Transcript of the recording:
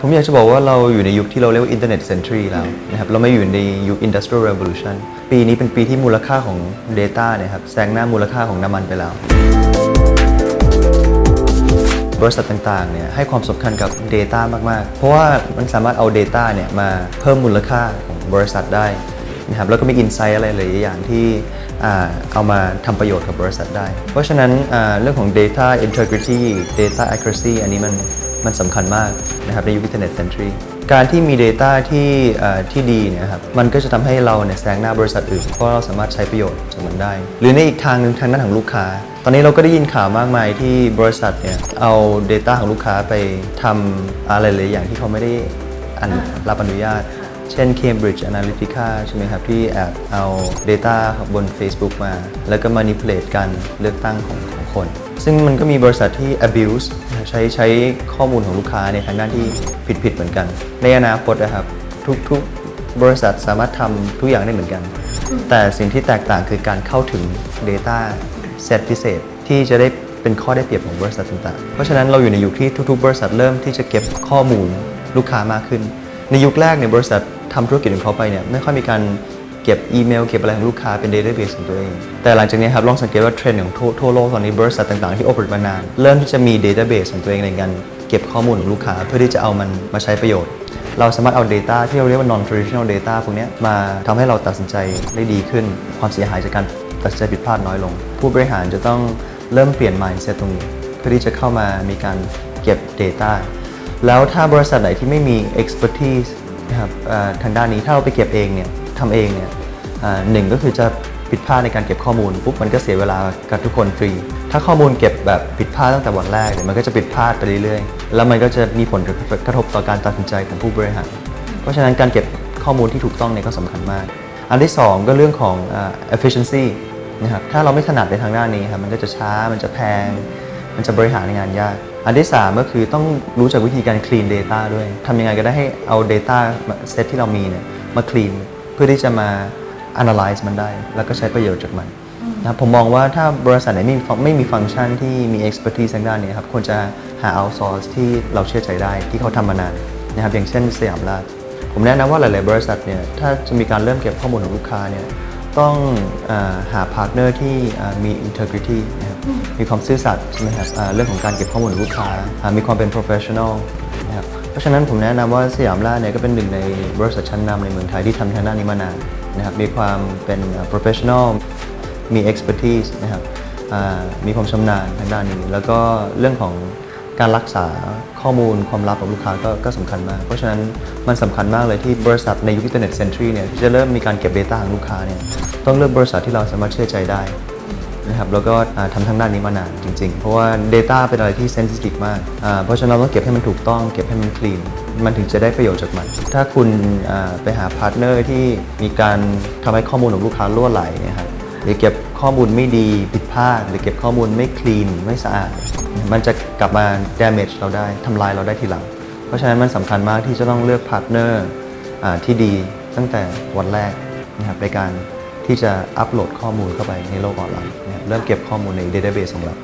ผมอยากจะบอกว่าเราอยู่ในยุคที่เราเรียกว่า Internet Century แล้วนะครับเราไม่อยู่ในยุค Industrial Revolution ปีนี้เป็นปีที่มูลค่าของ Data เนี่ยครับแซงหน้ามูลค่าของน้ำมันไปแล้ว บริษัทต่างๆเนี่ยให้ความสำคัญกับ Data มากๆ เพราะว่ามันสามารถเอา Data เนี่ยมาเพิ่มมูลค่าของบริษัทได้นะครับแล้วก็มี Insight อะไรหลายอย่างที่เอามาทำประโยชน์กับบริษัทได้ เพราะฉะนั้นเรื่องของ Data Integrity Data Accuracy อันนี้มัน มันสำคัญมากนะครับในยุคอินเทอร์เน็ตเซนทรีการที่มี Data ที่ที่ดีเนะครับมันก็จะทำให้เราเนี่ยแซงหน้าบริษัทอื่นเพราะเราสามารถใช้ประโยชน์จากมันได้ หรือในอีกทางหนึ่งทางด้านของลูกค้า ตอนนี้เราก็ได้ยินข่าวมากมายที่บริษัทเนี่ยเอา Data ของลูกค้าไปทำอะไรหลายอย่างที่เขาไม่ได้อันรับอนุญาต เช่น Cambridge Analytica ใช่ไหมครับ ที่แอบเอา Data บน Facebook มา แล้วก็ manipulate การเลือกตั้งของของคน ซึ่งมันก็มีบริษัทที่ abuse ใช้ใช้ข้อมูลของลูกค้าในทางด้านที่ผิดๆเหมือนกัน ในอนาคตนะครับทุกๆ บริษัทสามารถทำทุกอย่างได้เหมือนกัน แต่สิ่งที่แตกต่างคือการเข้าถึง Data เซตพิเศษที่จะได้เป็นข้อได้เปรียบของบริษัทต่างๆ เพราะฉะนั้นเราอยู่ในยุคที่ทุกๆ บริษัทเริ่มที่จะเก็บข้อมูลลูกค้ามากขึ้น ในยุคแรกเนี่ยบริษัท ทำธุรกิจของเขาไปเนี่ยไม่ค่อยมีการเก็บอีเมลเก็บอะไรของลูกค้าเป็น database ของตัวเอง แต่หลังจากนี้ครับลองสังเกตว่าเทรนด์ของทั่วโลกตอนนี้บริษัทต่างๆที่โอเปรตมานาน เริ่มที่จะมี database ของตัวเองในการเก็บข้อมูลของลูกค้าเพื่อที่จะเอามันมาใช้ประโยชน์ เราสามารถเอา Data ที่เราเรียกว่า non traditional data พวกนี้มาทำให้เราตัดสินใจได้ดีขึ้น ความเสียหายจากการตัดสินใจผิดพลาดน้อยลง ผู้บริหารจะต้องเริ่มเปลี่ยน mindset ตรงนี้เพื่อที่จะเข้ามามีการเก็บ Data แล้วถ้าบริษัทไหนที่ไม่มี expertise นะครับทางด้านนี้ถ้าเราไปเก็บเองเนี่ยทำเองเนี่ยหนึ่งก็คือจะผิดพลาดในการเก็บข้อมูลปุ๊บมันก็เสียเวลากับทุกคนฟรี ถ้าข้อมูลเก็บแบบผิดพลาดตั้งแต่วันแรกเนี่ยมันก็จะผิดพลาดไปเรื่อยๆ แล้วมันก็จะมีผลกระทบต่อการตัดสินใจของผู้บริหาร เพราะฉะนั้นการเก็บข้อมูลที่ถูกต้องเนี่ยก็สำคัญมาก อันที่ 2 ก็เรื่องของ efficiency นะครับถ้าเราไม่ถนัดในทางด้านนี้ครับมันก็จะช้ามันจะแพง มันจะบริหารงานยาก อันที่3ก็คือต้องรู้จักวิธีการ clean data ด้วยทำยังไงก็ได้ให้เอา data เซตที่เรามีเนี่ยมา clean เพื่อที่จะมา analyze มันได้ แล้วก็ใช้ประโยชน์จากมันนะครับผมมองว่าถ้าบริษัทไหนไม่มีฟังไม่มีฟังก์ชันที่มี expertise ทางด้านนี้ครับควรจะหา outsource ที่เราเชื่อใจได้ที่เขาทำมานานนะครับอย่างเช่นสยามราชผมแนะนำว่าหลาย ๆ บริษัทเนี่ยถ้าจะมีการเริ่มเก็บข้อมูลของลูกค้าเนี่ย ต้องอาหาพาร์ทเนอร์ที่อ่ามี integrity นะครับมีความซื่อสัตย์ใช่ไหมครับอ่าเรื่องของการเก็บข้อมูลของลูกค้าอ่ามีความเป็น professional นะครับเพราะฉะนั้นผมแนะนำว่าสยามล่าเนี่ยก็เป็นหนึ่งในบริษัทชั้นนำในเมืองไทยที่ทำทางด้านนี้มานานนะครับมีความเป็นอ่า professional มี expertise นะครับอ่ามีความชำนาญทางด้านนี้ แล้วก็เรื่องของ การรักษาข้อมูลความลับของลูกค้าก็ก็สำคัญมาก เพราะฉะนั้นมันสำคัญมากเลยที่บริษัทในยุคอินเทอร์เน็ตเซนทรีเนี่ยที่จะเริ่มมีการเก็บ Data ของลูกค้าเนี่ยต้องเลือกบริษัทที่เราสามารถเชื่อใจได้นะครับแล้วก็ทำทางด้านนี้มานานจริง ๆ เพราะว่า Data เป็นอะไรที่เซนซิทีฟมาก เพราะฉะนั้นเราต้องเก็บให้มันถูกต้อง เก็บให้มันคลีนมันถึงจะได้ประโยชน์จากมัน ถ้าคุณไปหาพาร์ทเนอร์ที่มีการทำให้ข้อมูลของลูกค้าล่วไหลเนะครับ หรือเก็บข้อมูลไม่ดีผิดพลาด หรือเก็บข้อมูลไม่คลีนไม่สะอาด มันจะกลับมา damage เราได้ทำลายเราได้ทีหลัง เพราะฉะนั้นมันสำคัญมากที่จะต้องเลือกพาร์ทเนอร์ที่ดีตั้งแต่วันแรกนะครับในการที่จะอัปโหลดข้อมูลเข้าไปในโลกออนไลน์เริ่มเก็บข้อมูลใน database ของเรา